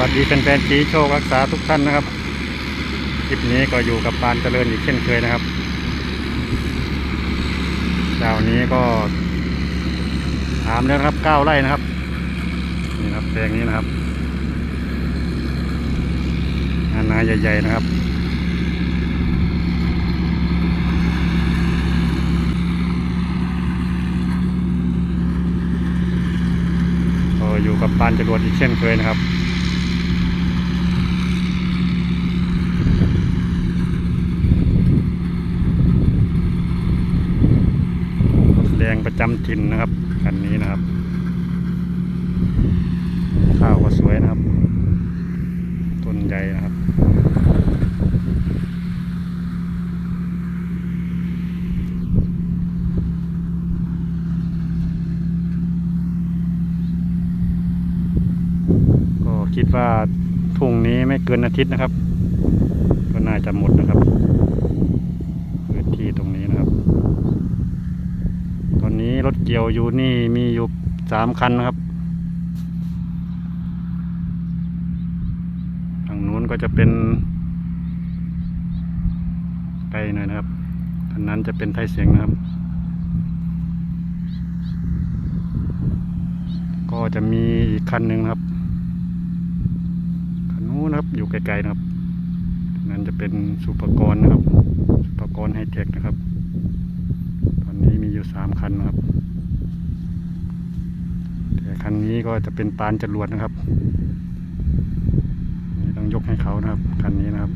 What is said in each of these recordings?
วัสดีแฟนๆจีโชครักษาทุกท่านนะครับ คลิปนี้ก็อยู่กับปานเจริญอีกเช่นเคยนะครับเจ้านี้ก็ถามแล้วนะครับเก้าไร่นะครับ นี่ครับแปลงนี้นะครับนานาใหญ่ ๆ นะครับก็อยู่กับปานจรวดอีกเช่นเคยนะครับ รถแดง ประจำถิ่นนะครับคันนี้นะครับ ข้าวก็สวยนะครับ ต้นใหญ่นะครับก็คิดว่าทุ่งนี้ไม่เกินอาทิตย์นะครับ ก็น่าจะหมดนะครับพื้นที่ตรงนี้นะครับ ตอนนี้ รถเกี่ยวอยู่นี่มีอยู่สามคันนะครับทางนู้นก็จะเป็นไกลหน่อยนะครับคันนั้นจะเป็นไทยเสียงนะครับ ก็จะมีอีกคันหนึ่งครับคันนู้นครับอยู่ไกลๆนะครับนั่นจะเป็นสุปกรณ์นะครับ สุปกรณ์ไฮเทคนะครับ อนนี้มีอยู่สามคันนะครับ แต่คันนี้ก็จะเป็นปานจรวดนะครับ ต้องยกให้เขานะครับ คันนี้นะครับ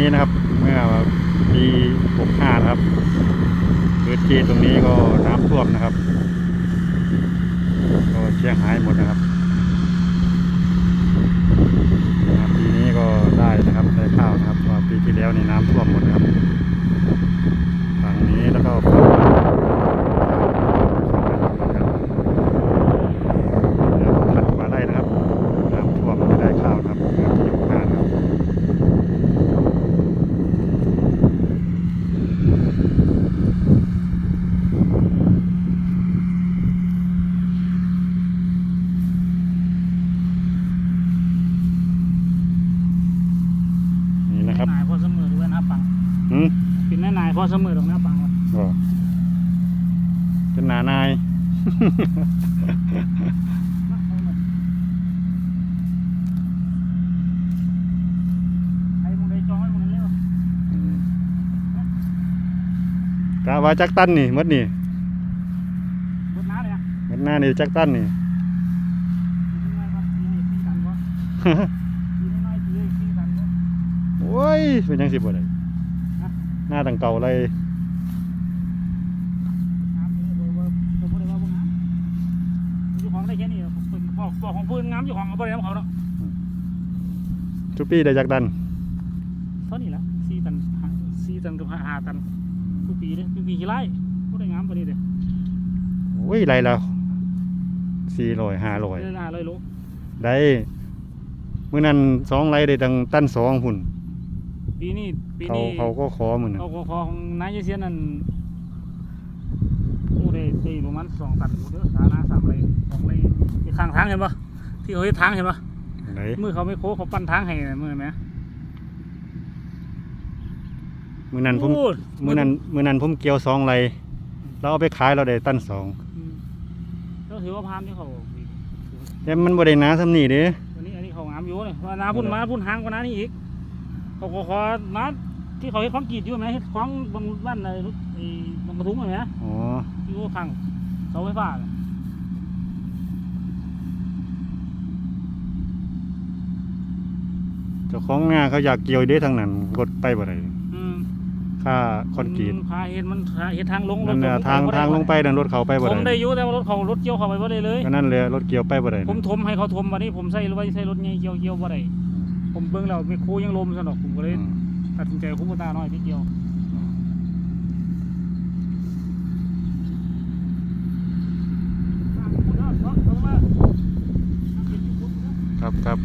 นี้นะครับเมื่อปี65นะครับพื้นที่ตรงนี้ก็น้ำท่วมนะครับ ก็เสียหายหมดนะครับมาปีนี้ก็ได้นะครับได้ข้าวนะครับเพราะว่าปีที่แล้วนี่น้ำท่วมหมดนะครับฝั่งนี้แล้วก็ฝั่ง ครับ นายพอเสมอด้วยนะปัง หืมเป็นแม่นายพอเสมอตรงหน้าปังวะก็เป็นหนานายมาเอาหน่อยใครมึงได้จองให้มึงเร็วอืมกะว่าจักตันนี่หมดนี่รถน้าเลยนะหมดหน้านี่จักตันนี่ตีน้อยๆก่อนตีให้ตีกันก่อนตีน้อยๆตีให้ตีกันก่อนโอ้ยเป็นยังสิบ่ได้ฮะ หน้าต่างเก่าเลยบอกบอกของพื่อนน้ำอยู่ของเอาไปแล้วเขาเนาะทุกปีได้จักตันเท่านี้แหละสี่ตันสี่ตันกับห้าตันทุกปีเลยทุกปีกี่ไร่ก็ได้งามกว่านี้เด้โอ้ยไรแล้วสี่ร้อยห้าร้อยเดือนละเลยลูกได้เมื้อนั้นสองไรได้ดังตันสองหุ่น ปีนี้ปีเขานี้เขาก็ขอมื้อนั้นเขาก็ของนายเซียนนั่นโอ้ได้ได้ประมาณสองตันเด้อฐานะสามไรสองไรที่ข้างทางเห็นปะที่เขาเฮ็ดทางเห็นปะไหนมือเขาไม่โค้งเขาปั้นทางให้น่ะมือไหม มื้อนั้นผมโอ้ยมื้อนั้นมื้อนั้นผมเกี่ยวสองไรเราเอาไปขายเราได้ตันสองอืมก็ถือว่าพานที่เขาแต่มันบ่ได้หนาซำนี้เด้อันนี้อันนี้เขางามอยู่เลยว่าน้าพุ่นมาพุ่นหางกว่าน้านี่อีก เขาก็ขอน้าที่เขาเฮ็ดของกรีดอยู่ไหมเฮ็ดของบางบ้านอะไรไอ้บางกระทุ้งไหมอ๋ออยู่ข้างเสาไฟฟ้าน่ะเจ้าของนาเขาอยากเกี่ยวเด้ทางนั้นกดไปบ่ได้อืมค่าคอนกรีตพาเห็นมันพาเห็นทางลงรนั่ถนแหละผมทางบ่ด้ทางลงไปนั่นรถเขาไปบ่ผมได้ได้อยู่แต่ว่ารถเขารถเกี่ยวเข้าไปบ่ได้เลย ก็นั่นเลยรถเกี่ยวไปบ่ได้ผมทมให้เขาทมวันนี้ผมใส่รถไว้ใส่รถใหญ่เกี่ยวเกี่ยวบ่ได้ ผมเบิ่งแล้วไม่คูยังลมซะดอกผมก็เลยอืมตัดสินใจคุ้มตาหน่อยที่เกี่ยวครับครับ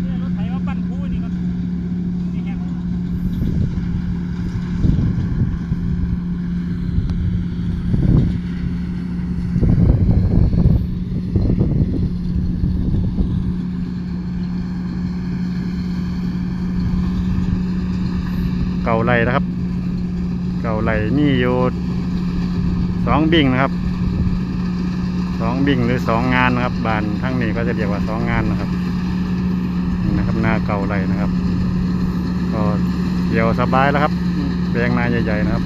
เนี่ยรถไถมาปั้นคูนี่ก็นี่แห้งแล้ว เก่า ไหลนะครับ เก่าไหลนี่อยู่สองบิ่งนะครับสองบิ่งหรือสองงานนะครับ บานทั้งนี้ก็จะเรียกว่าสองงานนะครับนี่นะครับหน้าเก่าไหลนะครับ ก็เกี่ยวสบายแล้วครับแปลงนาใหญ่ๆนะครับ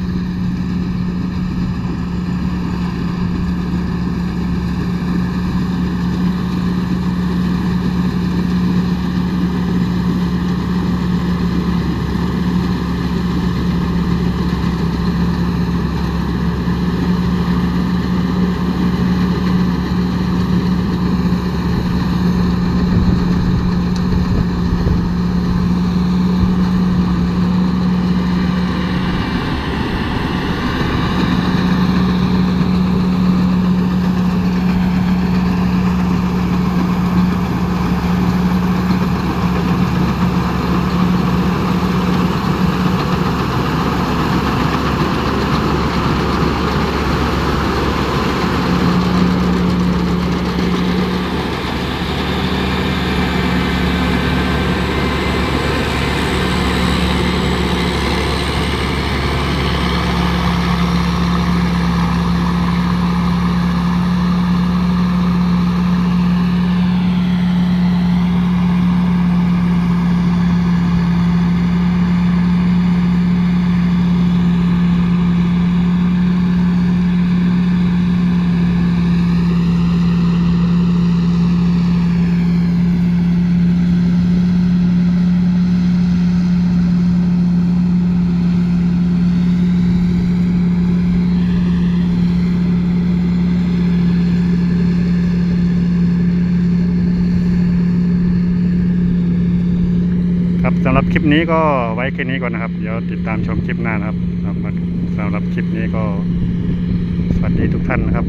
หรับคลิปนี้ก็ไว้แค่นี้ก่อนนะครับ เดี๋ยวติดตามชมคลิปหน้านะครับสำหรับสำหรับคลิปนี้ก็สวัสดีทุกท่านนะครับ